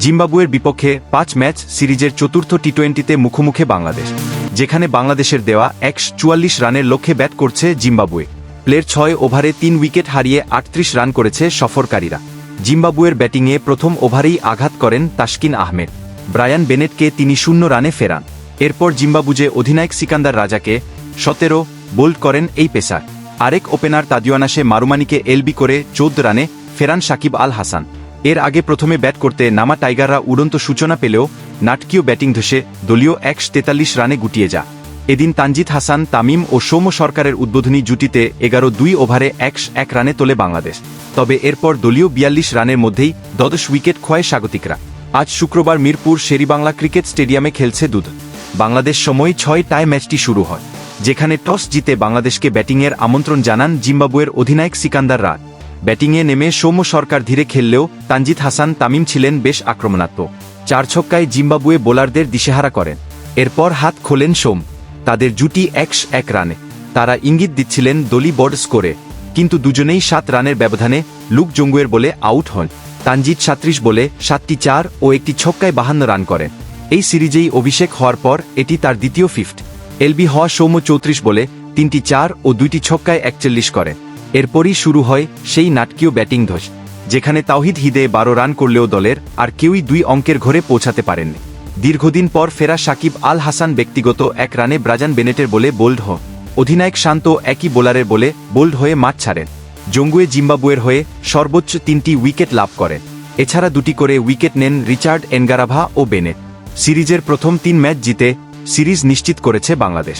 জিম্বাবুয়ের বিপক্ষে পাঁচ ম্যাচ সিরিজের চতুর্থ টি টোয়েন্টিতে মুখোমুখি বাংলাদেশ, যেখানে বাংলাদেশের দেওয়া একশ চুয়াল্লিশ রানের লক্ষ্যে ব্যাট করছে জিম্বাবুয়ে। প্লের ছয় ওভারে তিন উইকেট হারিয়ে আটত্রিশ রান করেছে সফরকারীরা। জিম্বাবুয়ের ব্যাটিংয়ে প্রথম ওভারেই আঘাত করেন তাসকিন আহমেদ। ব্রায়ান বেনেটকে তিনি শূন্য রানে ফেরান। এরপর জিম্বাবুজে অধিনায়ক সিকান্দার রাজাকে সতেরো বোল্ড করেন এই পেসার। আরেক ওপেনার তাদিওয়ানাসে মারুমানিকে এলবি করে চোদ্দ রানে ফেরান সাকিব আল হাসান। এর আগে প্রথমে ব্যাট করতে নামা টাইগাররা উড়ন্ত সূচনা পেলেও নাটকীয় ব্যাটিং ধসে দলীয় একশ তেতাল্লিশ রানে গুটিয়ে যা। এদিন তানজিদ হাসান, তামিম ও সৌম্য সরকারের উদ্বোধনী জুটিতে এগারো দুই ওভারে একশ এক রানে তোলে বাংলাদেশ। তবে এরপর দলীয় বিয়াল্লিশ রানের মধ্যেই দ্বাদশ উইকেট খোয়ায় স্বাগতিকরা। আজ শুক্রবার মিরপুর শেরিবাংলা ক্রিকেট স্টেডিয়ামে খেলছে দুধ। বাংলাদেশ সময় ছয় টাই ম্যাচটি শুরু হয়, যেখানে টস জিতে বাংলাদেশকে ব্যাটিংয়ের আমন্ত্রণ জানান জিম্বাবুয়ের অধিনায়ক সিকান্দার রাত ব্যাটিংয়ে নেমে সৌম্য সরকার ধীরে খেললেও তানজিদ হাসান তামিম ছিলেন বেশ আক্রমণাত্মক। চার ছক্কায় জিম্বাবুয়ে বোলারদের দিশেহারা করেন। এরপর হাত খোলেন সোম। তাদের জুটি একশ এক রানে। তারা ইঙ্গিত দিচ্ছিলেন দলি বড় স্কোরে। কিন্তু দুজনেই সাত রানের ব্যবধানে লুক জঙ্গুয়ের বলে আউট হন। তানজিদ সাত্রিশ বলে সাতটি চার ও একটি ছক্কায় বাহান্ন রান করেন। এই সিরিজেই অভিষেক হওয়ার পর এটি তার দ্বিতীয় ফিফট এলবি হওয়া সৌম্য চৌত্রিশ বলে তিনটি চার ও দুইটি ছক্কায় একচল্লিশ করেন এরপরই শুরু হয় সেই নাটকীয় ব্যাটিং ধস, যেখানে তাওহিদ হিদে বারো রান করলেও দলের আর কেউই দুই অঙ্কের ঘরে পৌঁছাতে পারেননি। দীর্ঘদিন পর ফেরা সাকিব আল হাসান ব্যক্তিগত এক রানে ব্রাজান বেনেটের বলে বোল্ড হন অধিনায়ক শান্ত একই বোলারের বলে বোল্ড হয়ে মাঠ ছাড়েন। জঙ্গুয়ে জিম্বাবুয়ের হয়ে সর্বোচ্চ তিনটি উইকেট লাভ করেন। এছাড়া দুটি করে উইকেট নেন রিচার্ড এনগারাভা ও বেনেট। সিরিজের প্রথম তিন ম্যাচ জিতে সিরিজ নিশ্চিত করেছে বাংলাদেশ।